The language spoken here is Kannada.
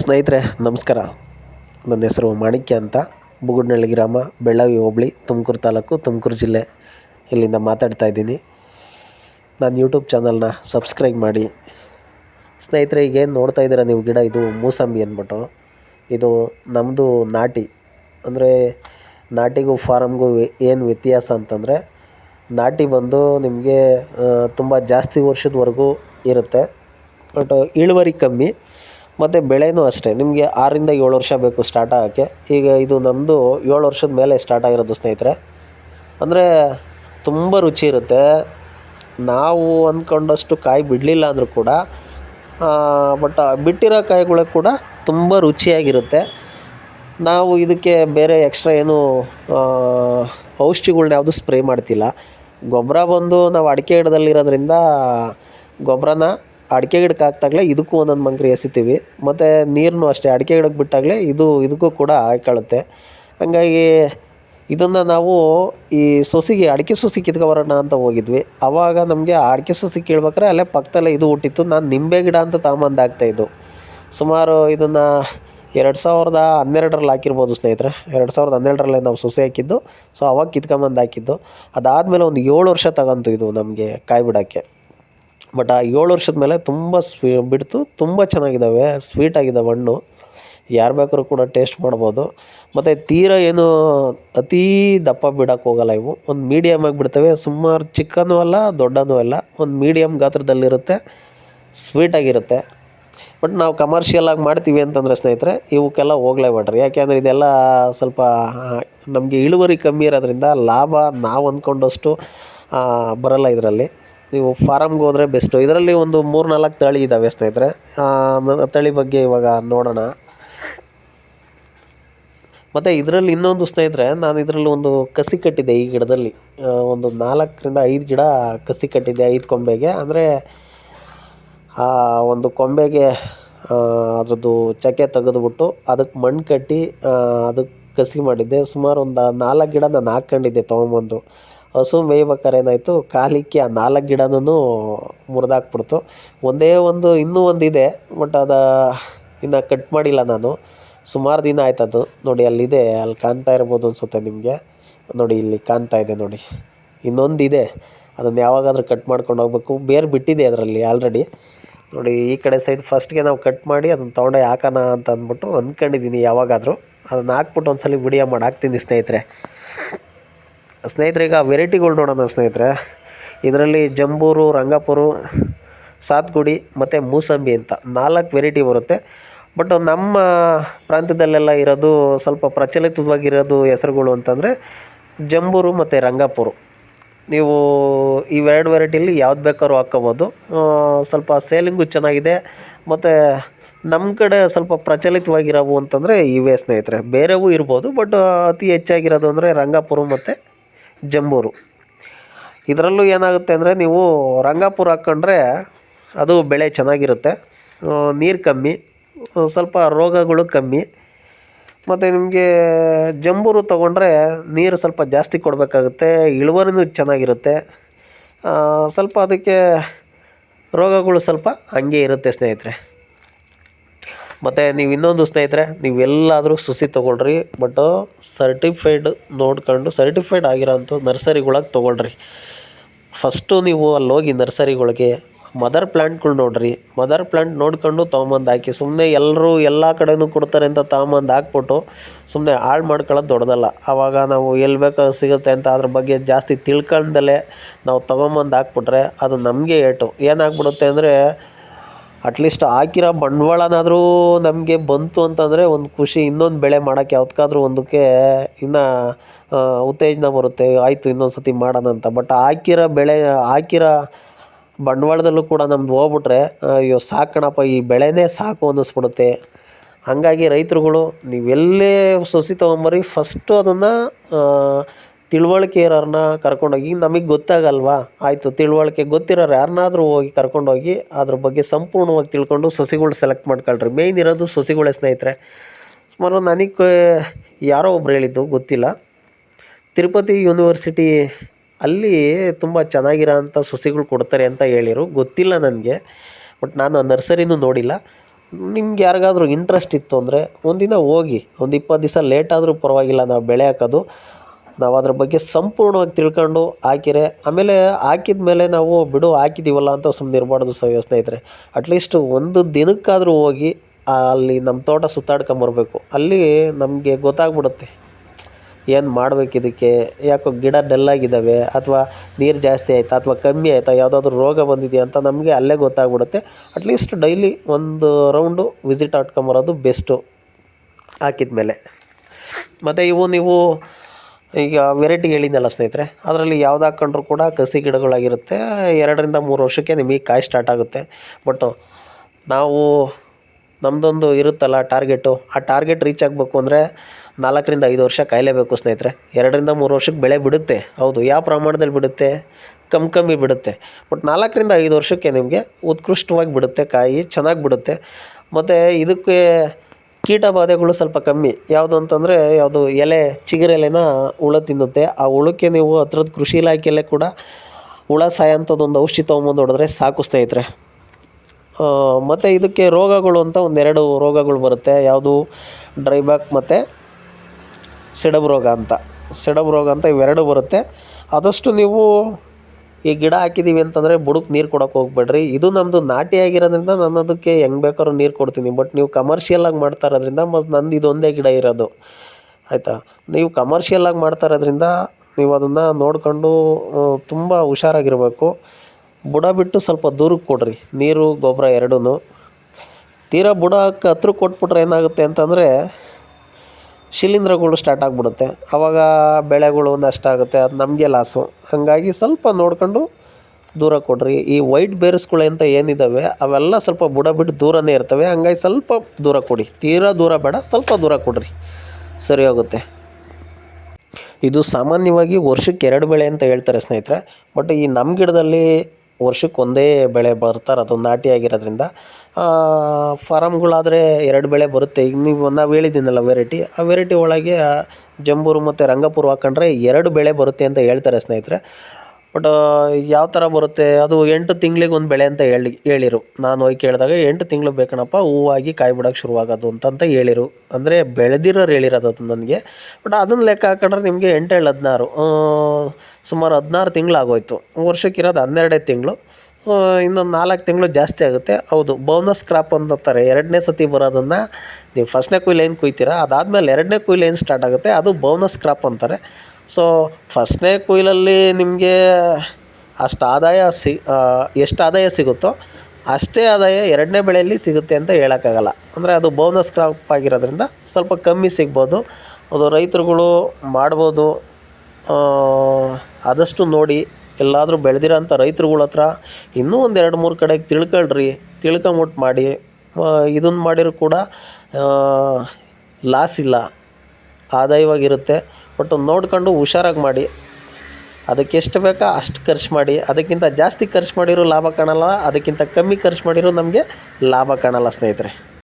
ಸ್ನೇಹಿತರೆ, ನಮಸ್ಕಾರ. ನನ್ನ ಹೆಸರು ಮಾಣಿಕ್ಯ ಅಂತ. ಬುಗುಡ್ನಳ್ಳಿ ಗ್ರಾಮ, ಬೆಳ್ಳಾವಿ ಹೋಬಳಿ, ತುಮಕೂರು ತಾಲೂಕು, ತುಮಕೂರು ಜಿಲ್ಲೆ. ಇಲ್ಲಿಂದ ಮಾತಾಡ್ತಾ ಇದ್ದೀನಿ. ನಾನು ಯೂಟ್ಯೂಬ್ ಚಾನಲ್ನ ಸಬ್ಸ್ಕ್ರೈಬ್ ಮಾಡಿ. ಸ್ನೇಹಿತರೆ, ಈಗೇನು ನೋಡ್ತಾ ಇದ್ದೀರ ನೀವು ಗಿಡ? ಇದು ಮೂಸಂಬಿ ಅಂದ್ಬಿಟ್ಟು. ಇದು ನಮ್ಮದು ನಾಟಿ. ಅಂದರೆ, ನಾಟಿಗೂ ಫಾರಮ್ಗೂ ಏನು ವ್ಯತ್ಯಾಸ ಅಂತಂದರೆ, ನಾಟಿ ಬಂದು ನಿಮಗೆ ತುಂಬ ಜಾಸ್ತಿ ವರ್ಷದವರೆಗೂ ಇರುತ್ತೆ. ಬಟ್ ಇಳುವರಿ ಕಮ್ಮಿ. ಮತ್ತು ಬೆಳೆನೂ ಅಷ್ಟೇ. ನಿಮಗೆ ಆರರಿಂದ ಏಳು ವರ್ಷ ಬೇಕು ಸ್ಟಾರ್ಟ್ ಆಗೋಕ್ಕೆ. ಈಗ ಇದು ನಮ್ಮದು ಏಳು ವರ್ಷದ ಮೇಲೆ ಸ್ಟಾರ್ಟ್ ಆಗಿರೋದು ಸ್ನೇಹಿತರೆ. ಅಂದರೆ ತುಂಬ ರುಚಿ ಇರುತ್ತೆ. ನಾವು ಅಂದ್ಕೊಂಡಷ್ಟು ಕಾಯಿ ಬಿಡಲಿಲ್ಲ ಅಂದರೂ ಕೂಡ ಬಟ್ ಬಿಟ್ಟಿರೋ ಕಾಯಿಗಳು ಕೂಡ ತುಂಬ ರುಚಿಯಾಗಿರುತ್ತೆ. ನಾವು ಇದಕ್ಕೆ ಬೇರೆ ಎಕ್ಸ್ಟ್ರಾ ಏನು ಔಷಧಿಗಳ್ನ ಯಾವುದು ಸ್ಪ್ರೇ ಮಾಡ್ತಿಲ್ಲ. ಗೊಬ್ಬರ ಬಂದು ನಾವು ಅಡಿಕೆ ಗಿಡದಲ್ಲಿರೋದ್ರಿಂದ ಗೊಬ್ಬರನ ಅಡಿಕೆ ಗಿಡಕ್ಕೆ ಹಾಕ್ದಾಗಲೇ ಇದಕ್ಕೂ ಒಂದೊಂದು ಮಂಕ್ರಿ ಎಸಿತೀವಿ. ಮತ್ತು ನೀರನ್ನು ಅಷ್ಟೇ, ಅಡಿಕೆ ಗಿಡಕ್ಕೆ ಬಿಟ್ಟಾಗಲೇ ಇದು, ಇದಕ್ಕೂ ಕೂಡ ಹಾಕೊಳ್ಳುತ್ತೆ ಹಾಗಾಗಿ ಇದನ್ನು ನಾವು ಈ ಸೊಸಿಗೆ, ಅಡಿಕೆ ಸೊಸಿ ಕಿತ್ಕೊಬರೋಣ ಅಂತ ಹೋಗಿದ್ವಿ. ಆವಾಗ ನಮಗೆ ಅಡಿಕೆ ಸೊಸಿ ಕೀಳ್ಬೇಕಾರೆ ಅಲ್ಲೇ ಪಕ್ಕದಲ್ಲೇ ಇದು ಹುಟ್ಟಿತ್ತು. ನಾನು ನಿಂಬೆ ಗಿಡ ಅಂತ ತಗೊಂಬಂದು ಹಾಕ್ತಾಯಿದ್ದು ಸುಮಾರು ಇದನ್ನು ಎರಡು ಸಾವಿರದ ಹನ್ನೆರಡರಲ್ಲಿ ಹಾಕಿರ್ಬೋದು ಸ್ನೇಹಿತರೆ. ಎರಡು ಸಾವಿರದ ಹನ್ನೆರಡರಲ್ಲೇ ನಾವು ಸೊಸೆ ಹಾಕಿದ್ದು. ಸೊ ಅವಾಗ ಕಿತ್ಕೊಂಬಂದು ಹಾಕಿದ್ದು. ಅದಾದಮೇಲೆ ಒಂದು ಏಳು ವರ್ಷ ತಗೊಂತು ಇದು ನಮಗೆ ಕಾಯಿ ಬಿಡೋಕ್ಕೆ. ಬಟ್ ಆ ಏಳು ವರ್ಷದ ಮೇಲೆ ತುಂಬ ಸ್ವೀ, ಬಿಡ್ತು, ತುಂಬ ಚೆನ್ನಾಗಿದ್ದಾವೆ ಸ್ವೀಟ್ ಆಗಿದ್ದಾವೆ ಹಣ್ಣು ಯಾರು ಬೇಕಾದ್ರೂ ಕೂಡ ಟೇಸ್ಟ್ ಮಾಡ್ಬೋದು. ಮತ್ತು ತೀರ ಏನು ಅತೀ ದಪ್ಪ ಬಿಡೋಕ್ಕೆ ಹೋಗಲ್ಲ ಇವು. ಒಂದು ಮೀಡಿಯಮ್ ಆಗಿ ಬಿಡ್ತವೆ. ಸುಮಾರು ಚಿಕ್ಕನೂ ಅಲ್ಲ, ದೊಡ್ಡನೂ ಅಲ್ಲ. ಒಂದು ಮೀಡಿಯಮ್ ಗಾತ್ರದಲ್ಲಿರುತ್ತೆ ಸ್ವೀಟಾಗಿರುತ್ತೆ ಬಟ್ ನಾವು ಕಮರ್ಷಿಯಲ್ ಆಗಿ ಮಾಡ್ತೀವಿ ಅಂತಂದರೆ ಸ್ನೇಹಿತರೆ, ಇವಕ್ಕೆಲ್ಲ ಹೋಗ್ಲೇಬೇಡ್ರಿ. ಯಾಕೆಂದರೆ ಇದೆಲ್ಲ ಸ್ವಲ್ಪ ನಮಗೆ ಇಳುವರಿ ಕಮ್ಮಿ ಇರೋದ್ರಿಂದ ಲಾಭ ನಾವು ಅಂದ್ಕೊಂಡಷ್ಟು ಬರಲ್ಲ ಇದರಲ್ಲಿ. ನೀವು ಫಾರಮ್ಗೆ ಹೋದರೆ ಬೆಸ್ಟು. ಇದರಲ್ಲಿ ಒಂದು ಮೂರು ನಾಲ್ಕು ತಳಿ ಇದ್ದಾವೆ ಸ್ನೇಹಿತರೆ. ತಳಿ ಬಗ್ಗೆ ಇವಾಗ ನೋಡೋಣ. ಮತ್ತು ಇದರಲ್ಲಿ ಇನ್ನೊಂದು ಸ್ನೇಹಿತರೆ, ನಾನು ಇದರಲ್ಲಿ ಒಂದು ಕಸಿ ಕಟ್ಟಿದ್ದೆ ಈ ಗಿಡದಲ್ಲಿ. ಒಂದು ನಾಲ್ಕರಿಂದ ಐದು ಗಿಡ ಕಸಿ ಕಟ್ಟಿದ್ದೆ, ಐದು ಕೊಂಬೆಗೆ. ಅಂದರೆ, ಆ, ಒಂದು ಕೊಂಬೆಗೆ ಅದರದ್ದು ಚಕೆ ಚಕ್ಕೆ ತೆಗೆದುಬಿಟ್ಟು ಅದಕ್ಕೆ ಮಣ್ಣು ಕಟ್ಟಿ ಅದಕ್ಕೆ ಕಸಿ ಮಾಡಿದ್ದೆ. ಸುಮಾರು ಒಂದು ನಾಲ್ಕು ಗಿಡ ನಾನು ಹಾಕ್ಕೊಂಡಿದ್ದೆ ತೊಗೊಂಬಂದು. ಹಸು ಮೇಯ್ಬೇಕಾರೆ ಏನಾಯಿತು ಕಾಲಿಕ್ಕೆ ಆ ನಾಲ್ಕು ಗಿಡನೂ ಮುರಿದಾಕ್ಬಿಡ್ತು. ಒಂದೇ ಒಂದು, ಇನ್ನೂ ಒಂದಿದೆ ಬಟ್ ಅದು ಇನ್ನು ಕಟ್ ಮಾಡಿಲ್ಲ ನಾನು. ಸುಮಾರು ದಿನ ಆಯ್ತು ಅದು. ನೋಡಿ, ಅಲ್ಲಿದೆ, ಅಲ್ಲಿ ಕಾಣ್ತಾ ಇರ್ಬೋದು ಅನಿಸುತ್ತೆ ನಿಮಗೆ. ನೋಡಿ, ಇಲ್ಲಿ ಕಾಣ್ತಾ ಇದೆ ನೋಡಿ. ಇನ್ನೊಂದಿದೆ ಅದನ್ನು ಯಾವಾಗಾದರೂ ಕಟ್ ಮಾಡ್ಕೊಂಡು ಹೋಗ್ಬೇಕು. ಬೇರೆ ಬಿಟ್ಟಿದೆ ಅದರಲ್ಲಿ ಆಲ್ರೆಡಿ ನೋಡಿ, ಈ ಕಡೆ ಸೈಡ್ ಫಸ್ಟ್ಗೆ ನಾವು ಕಟ್ ಮಾಡಿ ಅದನ್ನು ತೊಗೊಂಡೆ ಹಾಕೋಣ ಅಂತ ಅಂದ್ಬಿಟ್ಟು ಅಂದ್ಕೊಂಡಿದ್ದೀನಿ ಯಾವಾಗಾದರೂ. ಅದನ್ನು ಹಾಕ್ಬಿಟ್ಟು ಒಂದ್ಸಲ ವಿಡಿಯೋ ಮಾಡಿ, ಹಾಕ್ತೀನಿ ಸ್ನೇಹಿತರೆ. ಸ್ನೇಹಿತರೆ, ಈಗ ವೆರೈಟಿಗಳು ನೋಡೋಣ ಸ್ನೇಹಿತರೆ. ಇದರಲ್ಲಿ ಜಂಬೂರು, ರಂಗಾಪುರು, ಸಾತ್ಗುಡಿ ಮತ್ತು ಮೂಸಂಬಿ ಅಂತ ನಾಲ್ಕು ವೆರೈಟಿ ಬರುತ್ತೆ. ಬಟ್ ನಮ್ಮ ಪ್ರಾಂತ್ಯದಲ್ಲೆಲ್ಲ ಇರೋದು ಸ್ವಲ್ಪ ಪ್ರಚಲಿತವಾಗಿರೋದು ಹೆಸರುಗಳು ಅಂತಂದರೆ ಜಂಬೂರು ಮತ್ತು ರಂಗಾಪುರು. ನೀವು ಇವೆರಡು ವೆರೈಟಿಲಿ ಯಾವ್ದು ಬೇಕಾದ್ರೂ ಹಾಕ್ಕೋಬೋದು. ಸ್ವಲ್ಪ ಸೇಲಿಂಗು ಚೆನ್ನಾಗಿದೆ. ಮತ್ತು ನಮ್ಮ ಕಡೆ ಸ್ವಲ್ಪ ಪ್ರಚಲಿತವಾಗಿರೋವು ಅಂತಂದರೆ ಇವೇ ಸ್ನೇಹಿತರೆ. ಬೇರೆವೂ ಇರ್ಬೋದು, ಬಟ್ ಅತಿ ಹೆಚ್ಚಾಗಿರೋದು ಅಂದರೆ ರಂಗಾಪುರ ಮತ್ತು ಜಂಬೂರು. ಇದರಲ್ಲೂ ಏನಾಗುತ್ತೆ ಅಂದರೆ ನೀವು ರಂಗಾಪುರ ಹಾಕ್ಕೊಂಡ್ರೆ ಅದು ಬೆಳೆ ಚೆನ್ನಾಗಿರುತ್ತೆ. ನೀರು ಕಮ್ಮಿ ಸ್ವಲ್ಪ ರೋಗಗಳು ಕಮ್ಮಿ. ಮತ್ತು ನಿಮಗೆ ಜಂಬೂರು ತೊಗೊಂಡ್ರೆ ನೀರು ಸ್ವಲ್ಪ ಜಾಸ್ತಿ ಕೊಡಬೇಕಾಗುತ್ತೆ, ಇಳುವರಿನೂ ಚೆನ್ನಾಗಿರುತ್ತೆ. ಸ್ವಲ್ಪ ಅದಕ್ಕೆ ರೋಗಗಳು ಸ್ವಲ್ಪ ಹಂಗೆ ಇರುತ್ತೆ ಸ್ನೇಹಿತರೆ. ಮತ್ತು ನೀವು ಇನ್ನೊಂದು ಸ್ನೇಹಿತರೆ ನೀವೆಲ್ಲಾದರೂ ಸುಸಿ ತೊಗೊಳ್ರಿ ಬಟ್ ಸರ್ಟಿಫೈಡ್ ನೋಡ್ಕೊಂಡು ಸರ್ಟಿಫೈಡ್ ಆಗಿರೋಂಥ ನರ್ಸರಿಗಳಾಗಿ ತೊಗೊಳ್ರಿ. ಫಸ್ಟು ನೀವು ಅಲ್ಲಿ ಹೋಗಿ ನರ್ಸರಿಗಳಿಗೆ ಮದರ್ ಪ್ಲ್ಯಾಂಟ್ಗಳು ನೋಡ್ರಿ. ಮದರ್ ಪ್ಲ್ಯಾಂಟ್ ನೋಡ್ಕೊಂಡು ತೊಗೊಂಬಂದು ಹಾಕಿ ಸುಮ್ಮನೆ ಎಲ್ಲರೂ ಎಲ್ಲ ಕಡೆನೂ ಕೊಡ್ತಾರೆ ಅಂತ ತೊಗೊಂಬಂದು ಹಾಕ್ಬಿಟ್ಟು ಸುಮ್ಮನೆ ಹಾಳು ಮಾಡ್ಕೊಳ್ಳೋದು ದೊಡ್ಡದಲ್ಲ. ಆವಾಗ ನಾವು ಎಲ್ಲಿ ಬೇಕಾದ್ರೂ ಸಿಗುತ್ತೆ ಅಂತ ಅದ್ರ ಬಗ್ಗೆ ಜಾಸ್ತಿ ತಿಳ್ಕೊಂಡಲೇ ನಾವು ತೊಗೊಂಬಂದು ಹಾಕ್ಬಿಟ್ರೆ ಅದು ನಮಗೆ ಏಟು. ಏನಾಗ್ಬಿಡುತ್ತೆ ಅಂದರೆ ಅಟ್ಲೀಸ್ಟ್ ಹಾಕಿರೋ ಬಂಡವಾಳನಾದರೂ ನಮಗೆ ಬಂತು ಅಂತಂದರೆ ಒಂದು ಖುಷಿ, ಇನ್ನೊಂದು ಬೆಳೆ ಮಾಡೋಕ್ಕೆ ಯಾವ್ದಕ್ಕಾದ್ರೂ ಒಂದಕ್ಕೆ ಇನ್ನು ಉತ್ತೇಜನ ಬರುತ್ತೆ, ಆಯಿತು ಇನ್ನೊಂದು ಸತಿ ಮಾಡೋಣ ಅಂತ. ಬಟ್ ಹಾಕಿರೋ ಬೆಳೆ, ಹಾಕಿರೋ ಬಂಡವಾಳದಲ್ಲೂ ಕೂಡ ನಮ್ದು ಹೋಗ್ಬಿಟ್ರೆ ಅಯ್ಯೋ ಸಾಕಣಪ್ಪ, ಈ ಬೆಳೆನೇ ಸಾಕು ಅನ್ನಿಸ್ಬಿಡುತ್ತೆ. ಹಂಗಾಗಿ ರೈತರುಗಳು, ನೀವೆಲ್ಲೇ ಸೊಸಿ ತೊಗೊಂಬರಿ ಫಸ್ಟು ಅದನ್ನು ತಿಳುವಳಿಕೆ ಇರೋರನ್ನ ಕರ್ಕೊಂಡೋಗಿ, ನಮಗೆ ಗೊತ್ತಾಗಲ್ವಾ? ಆಯಿತು, ತಿಳುವಳಿಕೆ ಗೊತ್ತಿರೋರು ಯಾರನ್ನಾದರೂ ಹೋಗಿ ಕರ್ಕೊಂಡೋಗಿ, ಅದ್ರ ಬಗ್ಗೆ ಸಂಪೂರ್ಣವಾಗಿ ತಿಳ್ಕೊಂಡು ಸಸಿಗಳು ಸೆಲೆಕ್ಟ್ ಮಾಡ್ಕೊಳ್ರಿ. ಮೇಯ್ನ್ ಇರೋದು ಸಸಿಗಳೇ ಸ್ನೇಹಿತರೆ. ಸುಮಾರು ನನಗೆ, ಯಾರೋ ಒಬ್ರು ಹೇಳಿದ್ದು, ಗೊತ್ತಿಲ್ಲ. ತಿರುಪತಿ ಯೂನಿವರ್ಸಿಟಿ ಅಲ್ಲಿ ತುಂಬ ಚೆನ್ನಾಗಿರೋ ಅಂಥ ಸಸಿಗಳು ಕೊಡ್ತಾರೆ ಅಂತ ಹೇಳಿರು. ಗೊತ್ತಿಲ್ಲ ನನಗೆ. ಬಟ್ ನಾನು ನರ್ಸರಿನೂ ನೋಡಿಲ್ಲ. ನಿಮ್ಗೆ ಯಾರಿಗಾದ್ರೂ ಇಂಟ್ರೆಸ್ಟ್ ಇತ್ತು ಅಂದರೆ ಒಂದಿನ ಹೋಗಿ, ಒಂದು ಇಪ್ಪತ್ತು ದಿವಸ ಲೇಟ್ ಆದರೂ ಪರವಾಗಿಲ್ಲ, ನಾವು ಬೆಳೆ ಹಾಕೋದು. ನಾವು ಅದ್ರ ಬಗ್ಗೆ ಸಂಪೂರ್ಣವಾಗಿ ತಿಳ್ಕೊಂಡು ಹಾಕಿರೆ, ಆಮೇಲೆ ಹಾಕಿದ ಮೇಲೆ ನಾವು ಬಿಡು ಹಾಕಿದ್ದೀವಲ್ಲ ಅಂತ ಸುಮ್ಮನೆ ಇರಬಾರ್ದು ಸ ಸ್ನೇಹಿತರೆ. ಅಟ್ಲೀಸ್ಟ್ ಒಂದು ದಿನಕ್ಕಾದರೂ ಹೋಗಿ ಅಲ್ಲಿ ನಮ್ಮ ತೋಟ ಸುತ್ತಾಡ್ಕೊಂಬರ್ಬೇಕು ಅಲ್ಲಿ ನಮಗೆ ಗೊತ್ತಾಗ್ಬಿಡುತ್ತೆ. ಏನು ಮಾಡಬೇಕು ಇದಕ್ಕೆ? ಯಾಕೋ ಗಿಡ ಡಲ್ಲಾಗಿದ್ದಾವೆ ಅಥವಾ ನೀರು ಜಾಸ್ತಿ ಆಯಿತಾ ಅಥವಾ ಕಮ್ಮಿ ಆಯಿತಾ? ಯಾವುದಾದ್ರೂ ರೋಗ ಬಂದಿದೆಯಾ ಅಂತ ನಮಗೆ ಅಲ್ಲೇ ಗೊತ್ತಾಗ್ಬಿಡುತ್ತೆ. ಅಟ್ಲೀಸ್ಟ್ ಡೈಲಿ ಒಂದು ರೌಂಡು ವಿಸಿಟ್ ಆಟ್ಕೊಂಬರೋದು ಬೆಸ್ಟು ಹಾಕಿದ ಮೇಲೆ ಮತ್ತು ಇವು ನೀವು ಈಗ ವೆರೈಟಿ ಹೇಳಿದ್ದಲ್ಲ ಸ್ನೇಹಿತರೆ, ಅದರಲ್ಲಿ ಯಾವ್ದು ಹಾಕೊಂಡ್ರೂ ಕೂಡ ಕಸಿ ಗಿಡಗಳಾಗಿರುತ್ತೆ. ಎರಡರಿಂದ ಮೂರು ವರ್ಷಕ್ಕೆ ನಿಮಗೆ ಕಾಯಿ ಸ್ಟಾರ್ಟ್ ಆಗುತ್ತೆ. ಬಟ್ ನಾವು ನಮ್ಮದೊಂದು ಇರುತ್ತಲ್ಲ ಟಾರ್ಗೆಟು ಆ ಟಾರ್ಗೆಟ್ ರೀಚ್ ಆಗಬೇಕು ಅಂದರೆ ನಾಲ್ಕರಿಂದ ಐದು ವರ್ಷ ಕಾಯಲೇಬೇಕು ಸ್ನೇಹಿತರೆ. ಎರಡರಿಂದ ಮೂರು ವರ್ಷಕ್ಕೆ ಬೆಳೆ ಬಿಡುತ್ತೆ. ಹೌದು, ಯಾವ ಪ್ರಮಾಣದಲ್ಲಿ ಬಿಡುತ್ತೆ? ಕಮ್ಮಿ ಕಮ್ಮಿ ಬಿಡುತ್ತೆ. ಬಟ್ ನಾಲ್ಕರಿಂದ ಐದು ವರ್ಷಕ್ಕೆ ನಿಮಗೆ ಉತ್ಕೃಷ್ಟವಾಗಿ ಬಿಡುತ್ತೆ, ಕಾಯಿ ಚೆನ್ನಾಗಿ ಬಿಡುತ್ತೆ. ಮತ್ತು ಇದಕ್ಕೆ ಕೀಟ ಬಾಧೆಗಳು ಸ್ವಲ್ಪ ಕಮ್ಮಿ. ಯಾವುದು ಅಂತಂದರೆ, ಯಾವುದು ಎಲೆ ಚಿಗುರೆಲೆನ ಹುಳ ತಿನ್ನುತ್ತೆ. ಆ ಹುಳಕ್ಕೆ ನೀವು ಹತ್ರದ ಕೃಷಿ ಇಲಾಖೆಯಲ್ಲೇ ಕೂಡ ಹುಳ ಸಾಯೋಂಥದ್ದು ಒಂದು ಔಷಧಿ ತೊಗೊಂಬಂದು ಹೊಡೆದ್ರೆ ಸಾಕು ಸ್ನೇಹಿತರೆ. ಮತ್ತು ಇದಕ್ಕೆ ರೋಗಗಳು ಅಂತ ಒಂದೆರಡು ರೋಗಗಳು ಬರುತ್ತೆ. ಯಾವುದು? ಡ್ರೈಬ್ಯಾಕ್ ಮತ್ತು ಸೆಡಬ್ ರೋಗ ಅಂತ. ಸೆಡಬ್ ರೋಗ ಅಂತ ಇವೆರಡು ಬರುತ್ತೆ. ಆದಷ್ಟು ನೀವು ಈ ಗಿಡ ಹಾಕಿದ್ದೀವಿ ಅಂತಂದರೆ ಬುಡಕ್ಕೆ ನೀರು ಕೊಡೋಕೆ ಹೋಗ್ಬೇಡ್ರಿ. ಇದು ನಮ್ಮದು ನಾಟಿ ಆಗಿರೋದ್ರಿಂದ ನಾನು ಅದಕ್ಕೆ ಹೆಂಗೆ ಬೇಕಾದ್ರೂ ನೀರು ಕೊಡ್ತೀನಿ. ಬಟ್ ನೀವು ಕಮರ್ಷಿಯಲಾಗಿ ಮಾಡ್ತಾ ಇರೋದ್ರಿಂದ ಮತ್ತು ನಂದು ಇದೊಂದೇ ಗಿಡ ಇರೋದು. ಆಯಿತಾ? ನೀವು ಕಮರ್ಷಿಯಲಾಗಿ ಮಾಡ್ತಾ ಇರೋದ್ರಿಂದ ನೀವು ಅದನ್ನು ನೋಡ್ಕೊಂಡು ತುಂಬ ಹುಷಾರಾಗಿರಬೇಕು. ಬುಡ ಬಿಟ್ಟು ಸ್ವಲ್ಪ ದೂರಕ್ಕೆ ಕೊಡ್ರಿ. ನೀರು, ಗೊಬ್ಬರ ಎರಡೂ ತೀರಾ ಬುಡಕ್ಕೆ ಹತ್ರಕ್ಕೆ ಕೊಟ್ಬಿಟ್ರೆ ಏನಾಗುತ್ತೆ ಅಂತಂದರೆ ಶಿಲೀಂಧ್ರಗಳು ಸ್ಟಾರ್ಟ್ ಆಗಿಬಿಡುತ್ತೆ. ಆವಾಗ ಬೆಳೆಗಳು ನಷ್ಟ ಆಗುತ್ತೆ, ಅದು ನಮಗೆ ಲಾಸು ಹಾಗಾಗಿ ಸ್ವಲ್ಪ ನೋಡ್ಕೊಂಡು ದೂರ ಕೊಡ್ರಿ. ಈ ವೈಟ್ ಬೇರ್ಸ್ಗಳು ಅಂತ ಏನಿದ್ದಾವೆ ಅವೆಲ್ಲ ಸ್ವಲ್ಪ ಬುಡ ಬಿಟ್ಟು ದೂರನೇ ಇರ್ತವೆ. ಹಂಗಾಗಿ ಸ್ವಲ್ಪ ದೂರ ಕೊಡಿ. ತೀರಾ ದೂರ ಬೇಡ, ಸ್ವಲ್ಪ ದೂರ ಕೊಡ್ರಿ. ಸರಿ ಹೋಗುತ್ತೆ. ಇದು ಸಾಮಾನ್ಯವಾಗಿ ವರ್ಷಕ್ಕೆ ಎರಡು ಬೆಳೆ ಅಂತ ಹೇಳ್ತಾರೆ ಸ್ನೇಹಿತರೆ. ಬಟ್ ಈ ನಮ್ಮ ಗಿಡದಲ್ಲಿ ವರ್ಷಕ್ಕೆ ಒಂದೇ ಬೆಳೆ ಬರ್ತಾರೆ, ಅದು ನಾಟಿ ಆಗಿರೋದ್ರಿಂದ. ಫಾರಮ್ಗಳಾದರೆ ಎರಡು ಬೆಳೆ ಬರುತ್ತೆ. ಈಗ ನೀವು ನಾವು ಹೇಳಿದ್ದೀನಲ್ಲ ವೆರೈಟಿ ಆ ವೆರೈಟಿ ಒಳಗೆ ಜಂಬೂರು ಮತ್ತು ರಂಗಪುರ ಹಾಕೊಂಡ್ರೆ ಎರಡು ಬೆಳೆ ಬರುತ್ತೆ ಅಂತ ಹೇಳ್ತಾರೆ ಸ್ನೇಹಿತರೆ. ಬಟ್ ಯಾವ ಥರ ಬರುತ್ತೆ? ಅದು ಎಂಟು ತಿಂಗ್ಳಿಗೆ ಒಂದು ಬೆಳೆ ಅಂತ ಹೇಳಿ, ಹೇಳಿರು. ನಾನು ಹೋಗಿ ಕೇಳಿದಾಗ ಎಂಟು ತಿಂಗಳು ಬೇಕಣಪ್ಪ, ಹೂವಾಗಿ ಕಾಯಿ ಬಿಡೋಕ್ಕೆ ಶುರುವಾಗೋದು ಅಂತಂತ ಹೇಳಿರು. ಅಂದರೆ ಬೆಳೆದಿರೋರು ಹೇಳಿರೋದು ಅದು ನನಗೆ. ಬಟ್ ಅದನ್ನು ಲೆಕ್ಕ ಹಾಕೊಂಡ್ರೆ ನಿಮಗೆ ಎಂಟೇಳು ಹದಿನಾರು ಸುಮಾರು ಹದಿನಾರು ತಿಂಗಳಾಗೋಯ್ತು ವರ್ಷಕ್ಕಿರೋದು ಹನ್ನೆರಡೇ ತಿಂಗಳು. ಇನ್ನೊಂದು ನಾಲ್ಕು ತಿಂಗಳು ಜಾಸ್ತಿ ಆಗುತ್ತೆ. ಹೌದು ಬೋನಸ್ ಕ್ರಾಪ್ ಅಂತಾರೆ. ಎರಡನೇ ಸತಿ ಬರೋದನ್ನು ನೀವು ಫಸ್ಟ್ನೇ ಕುಯ್ಲು ಏನು ಕುಯ್ತೀರಾ? ಅದಾದಮೇಲೆ ಎರಡನೇ ಕುಯ್ಲು ಏನು ಸ್ಟಾರ್ಟ್ ಆಗುತ್ತೆ? ಅದು ಬೋನಸ್ ಕ್ರಾಪ್ ಅಂತಾರೆ. ಸೊ ಫಸ್ಟ್ನೇ ಕುಯ್ಲಲ್ಲಿ ನಿಮಗೆ ಅಷ್ಟು ಆದಾಯ ಸಿ ಎಷ್ಟು ಆದಾಯ ಸಿಗುತ್ತೋ ಅಷ್ಟೇ ಆದಾಯ ಎರಡನೇ ಬೆಳೆಯಲ್ಲಿ ಸಿಗುತ್ತೆ ಅಂತ ಹೇಳೋಕ್ಕಾಗಲ್ಲ. ಅಂದರೆ ಅದು ಬೋನಸ್ ಕ್ರಾಪ್ ಆಗಿರೋದ್ರಿಂದ ಸ್ವಲ್ಪ ಕಮ್ಮಿ ಸಿಗ್ಬೋದು. ಅದು ರೈತರುಗಳು ಮಾಡ್ಬೋದು. ಆದಷ್ಟು ನೋಡಿ ಎಲ್ಲಾದರೂ ಬೆಳೆದಿರೋಂಥ ರೈತರುಗಳ ಹತ್ರ ಇನ್ನೂ ಒಂದು ಎರಡು ಮೂರು ಕಡೆಗೆ ತಿಳ್ಕೊಳ್ರಿ ತಿಳ್ಕೊಂಬಿಟ್ಟು ಮಾಡಿ. ಇದನ್ನು ಮಾಡಿರೂ ಕೂಡ ಲಾಸ್ ಇಲ್ಲ. ಆದಾಯವಾಗಿರುತ್ತೆ. ಬಟ್ ನೋಡ್ಕೊಂಡು ಹುಷಾರಾಗಿ ಮಾಡಿ. ಅದಕ್ಕೆ ಎಷ್ಟು ಬೇಕೋ ಅಷ್ಟು ಖರ್ಚು ಮಾಡಿ. ಅದಕ್ಕಿಂತ ಜಾಸ್ತಿ ಖರ್ಚು ಮಾಡಿರೋ ಲಾಭ ಕಾಣಲ್ಲ, ಅದಕ್ಕಿಂತ ಕಮ್ಮಿ ಖರ್ಚು ಮಾಡಿರೋ ನಮಗೆ ಲಾಭ ಕಾಣಲ್ಲ ಸ್ನೇಹಿತರೆ.